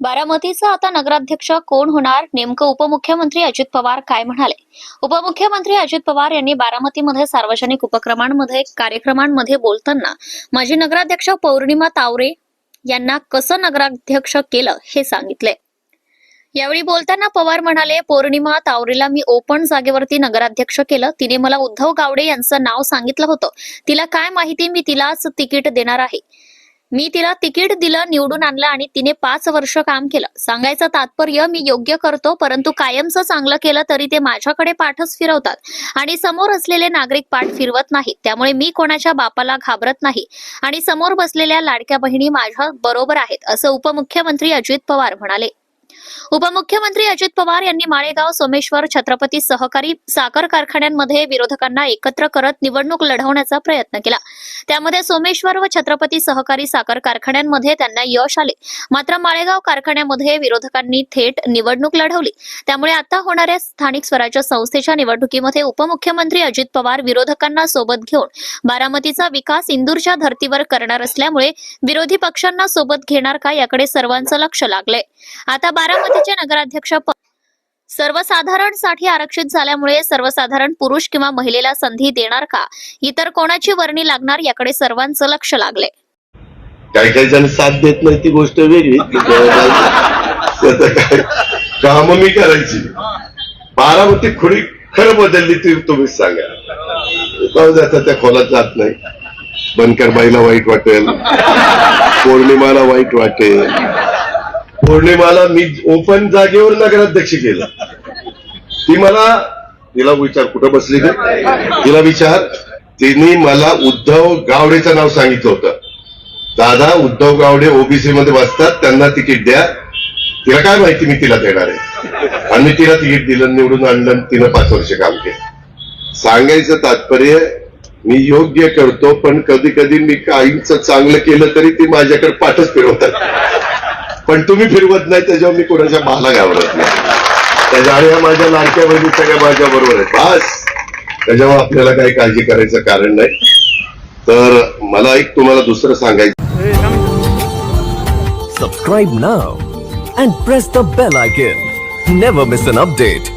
बारामतीचा आता नगराध्यक्ष कोण होणार? नेमकं उपमुख्यमंत्री अजित पवार काय म्हणाले? उपमुख्यमंत्री अजित पवार यांनी बारामतीमध्ये सार्वजनिक उपक्रमांमध्ये कार्यक्रमांमध्ये बोलताना माजी नगराध्यक्ष पौर्णिमा तावरे यांना कसं नगराध्यक्ष केलं हे सांगितले. यावेळी बोलताना पवार म्हणाले पौर्णिमा तावरेला मी ओपन जागेवरती नगराध्यक्ष केलं. तिने मला उद्धव गावडे यांचं नाव सांगितलं होतं. तिला काय माहिती? मी तिलाच तिकीट देणार आहे. मी तिला तिकीट दिलं निवडून आणलं आणि तिने पाच वर्ष काम केलं. सांगायचं तात्पर्य मी योग्य करतो परंतु कायमचं चांगलं केलं तरी ते माझ्याकडे पाठच फिरवतात. आणि समोर असलेले नागरिक पाठ फिरवत नाहीत त्यामुळे मी कोणाच्या बापाला घाबरत नाही. आणि समोर बसलेल्या लाडक्या बहिणी माझ्या बरोबर आहेत असं उपमुख्यमंत्री अजित पवार म्हणाले. उपमुख्यमंत्री अजित पवार यांनी माळेगाव सोमेश्वर छत्रपती सहकारी साखर कारखान्यांमध्ये विरोधकांना एकत्र करत निवडणूक लढवण्याचा प्रयत्न केला. त्यामध्ये सोमेश्वर व छत्रपती सहकारी साखर कारखान्यांमध्ये त्यांना यश आले. मात्र माळेगाव कारखान्यामध्ये विरोधकांनी थेट निवडणूक लढवली. त्यामुळे आता होणाऱ्या स्थानिक स्वराज्य संस्थेच्या निवडणुकीमध्ये उपमुख्यमंत्री अजित पवार विरोधकांना सोबत घेऊन बारामतीचा विकास इंदूरच्या धर्तीवर करणार असल्यामुळे विरोधी पक्षांना सोबत घेणार का याकडे सर्वांचं लक्ष लागलंय. आता बारामतीचे नगराध्यक्ष सर्वसाधारणसाठी आरक्षित झाल्यामुळे सर्वसाधारण पुरुष किंवा महिलेला संधी देणार का? इतर कोणाची वर्णी लागणार याकडे सर्वांचं लक्ष लागलंय काही काही जण साथ देत नाही ती गोष्ट वेगळी. काम मी करायची. बारामती खुडी खरं बदलली ती तुम्हीच सांगा. जाऊ त्या खोलात जात नाही. बनकर बाईला वाईट वाटेल. पौर्णिमाला वाईट वाटेल. पौर्णिमाला मी ओपन जागेवर नगराध्यक्ष केलं. ती मला तिला विचार कुठं बसली ग तिला विचार. तिने मला उद्धव गावडेचं नाव सांगितलं होतं. दादा उद्धव गावडे ओबीसी मध्ये बसतात त्यांना तिकीट द्या. तिला काय माहिती मी तिला देणार आहे? आणि तिला तिकीट दिलं निवडून आणलं तिनं पाच वर्ष काम केलं. सांगायचं तात्पर्य मी योग्य करतो पण कधी कधी मी काहींच चांगलं केलं तरी ती माझ्याकडे पाठच फिरवतात. पण तुम्ही फिरवत नाही त्याच्यावर मी कोणाच्या बाला घाबरत नाही. त्याच्या आणि ह्या माझ्या लाडक्या बहिणी सगळ्या माझ्या बरोबर आहेत. बस. त्याच्यावर आपल्याला काही काळजी करायचं कारण नाही. तर मला एक तुम्हाला दुसरं सांगायचं subscribe now and press the bell icon never miss an update